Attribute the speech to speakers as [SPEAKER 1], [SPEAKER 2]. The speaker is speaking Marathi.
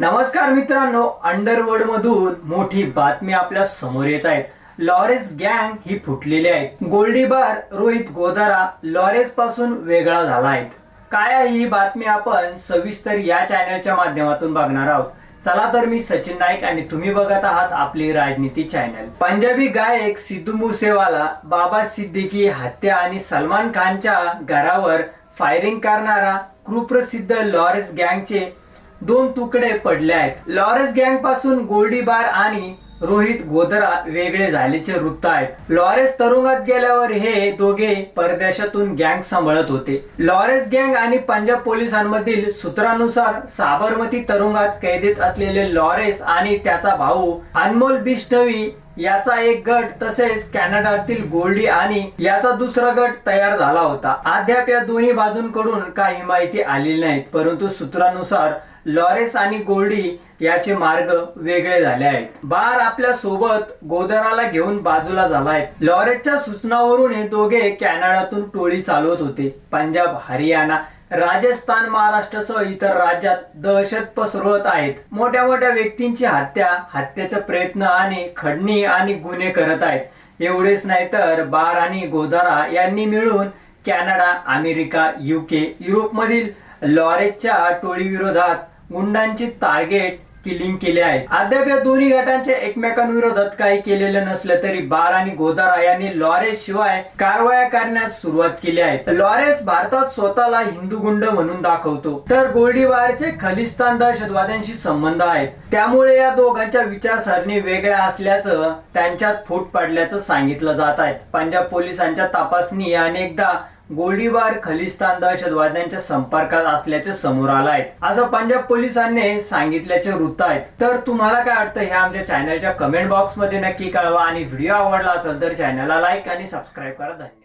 [SPEAKER 1] नमस्कार मित्रांनो अंडरवर्ल्ड मधून मोठी बातमी आपल्यासमोर येत आहेत. लॉरेस गँग ही फुटलेली आहे गोल्डीबार रोहित गोदारा लॉरेस पासून वेगळा झाला आहे काय आहे ही बातमी आपण सविस्तर या चॅनलच्या माध्यमातून बघणार आहोत. चला तर मी सचिन नाईक आणि तुम्ही बघत आहात आपली राजनीती चॅनल पंजाबी गायक सिद्धू मुसेवाला बाबा सिद्दीकी हत्या आणि सलमान खानच्या घरावर फायरिंग करणारा कुप्रसिद्ध लॉरेस गँगचे दोन तुकडे पडले आहेत. लॉरेस गँगपासून गोल्डीबार आणि रोहित गोदरा वेगळे झाल्याचे वृत्त आहेत. लॉरेस तरुंगात गेल्यावर हे दोघे परदेशातून गँग सांभाळत होते. लॉरेस गँग आणि पंजाब पोलिसांमधील सूत्रानुसार साबरमती तरुंगात कैदेत असलेले लॉरेस आणि त्याचा भाऊ अनमोल बिष्णवी याचा एक गट तसेच कॅनडातील गोल्डी आणि याचा दुसरा गट तयार झाला होता. अद्याप या दोन्ही बाजूंकडून काही माहिती आलेली नाही परंतु सूत्रानुसार लॉरेस आणि गोल्डी याचे मार्ग वेगळे झाले आहेत. बार आपल्यासोबत गोदराला घेऊन बाजूला झालाय लॉरेसच्या सूचनावरून हे दोघे कॅनडातून टोळी चालवत होते. पंजाब हरियाणा राजस्थान महाराष्ट्रासह इतर राज्यात दहशत पसरवत आहेत. मोठ्या मोठ्या व्यक्तींची हत्या हत्येचा प्रयत्न आणि खडणी आणि गुन्हे करत आहेत. एवढेच नाही तर बार आणि गोदारा यांनी मिळून कॅनडा अमेरिका युके युरोपमधील लॉरेसच्या टोळी विरोधात गुंडांची टार्गेट किलिंग केले आहे. अद्याप या दोन्ही गटांच्या एकमेकांविरोधात काही केलेलं नसलं तरी बार आणि गोदारा यांनी लॉरेस शिवाय कारवाया करण्यास सुरुवात केली आहे. लॉरेस भारतात स्वतःला हिंदू गुंड म्हणून दाखवतो. तर गोल्डीबारचे खलिस्तान दहशतवाद्यांशी संबंध आहेत. त्यामुळे या दोघांच्या विचारसरणी वेगळ्या असल्याचं त्यांच्यात फूट पडल्याचं सांगितलं जात आहे. पंजाब पोलिसांच्या तपासणी अनेकदा गोळीबार खलिस्तान दहशतवाद्यांच्या संपर्कात असल्याचे समोर आलं आहे. असं पंजाब पोलिसांनी सांगितल्याचे वृत्त आहेत. तर तुम्हाला काय वाटतं हे आमच्या चॅनलच्या कमेंट बॉक्समध्ये नक्की कळवा आणि व्हिडिओ आवडला असेल तर चॅनलला लाईक आणि सबस्क्राईब करा. धन्यवाद.